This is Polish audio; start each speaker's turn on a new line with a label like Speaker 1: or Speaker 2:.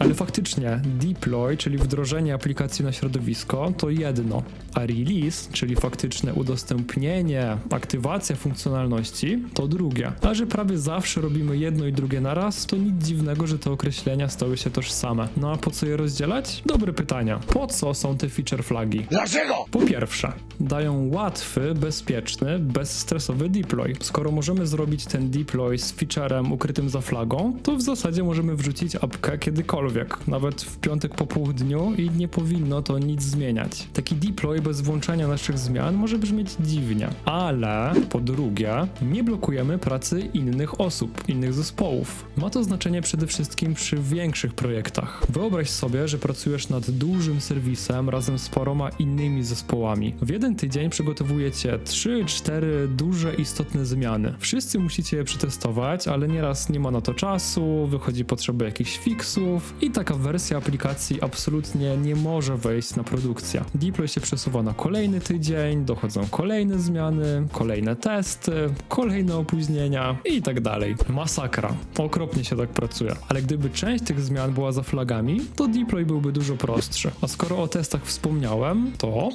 Speaker 1: Ale faktycznie deploy, czyli wdrożenie aplikacji na środowisko, to jedno, a release, czyli faktyczne udostępnienie, aktywacja funkcjonalności, to drugie. A że prawie zawsze robimy jedno i drugie naraz, to nic dziwnego, że te określenia stały się tożsame. No a po co je rozdzielać? Dobre pytania. Po co są te feature flagi?
Speaker 2: Dlaczego?
Speaker 1: Po pierwsze, dają łatwy, bezpieczny, bezstresowy deploy. Skoro możemy zrobić ten deploy z featurem ukrytym za flagą, to w zasadzie możemy wrzucić apkę kiedykolwiek, nawet w piątek po południu i nie powinno to nic zmieniać. Taki deploy bez włączania naszych zmian może brzmieć dziwnie, ale po drugie, nie blokujemy pracy innych osób, innych zespołów. Ma to znaczenie przede wszystkim przy większych projektach. Wyobraź sobie, że pracujesz nad dużym serwisem razem z paroma innymi zespołami. W jeden tydzień przygotowujecie 3-4 duże, istotne zmiany. Wszyscy musicie je przetestować, ale nieraz nie ma na to czasu, wychodzi potrzeba jakichś fixów i taka wersja aplikacji absolutnie nie może wejść na produkcję. Deploy się przesuwa na kolejny tydzień, dochodzą kolejne zmiany, kolejne testy, kolejne opóźnienia i tak dalej. Masakra. Okropnie się tak pracuje. Ale gdyby część tych zmian była za flagami, to deploy byłby dużo prostszy. A skoro o testach wspomniałem, to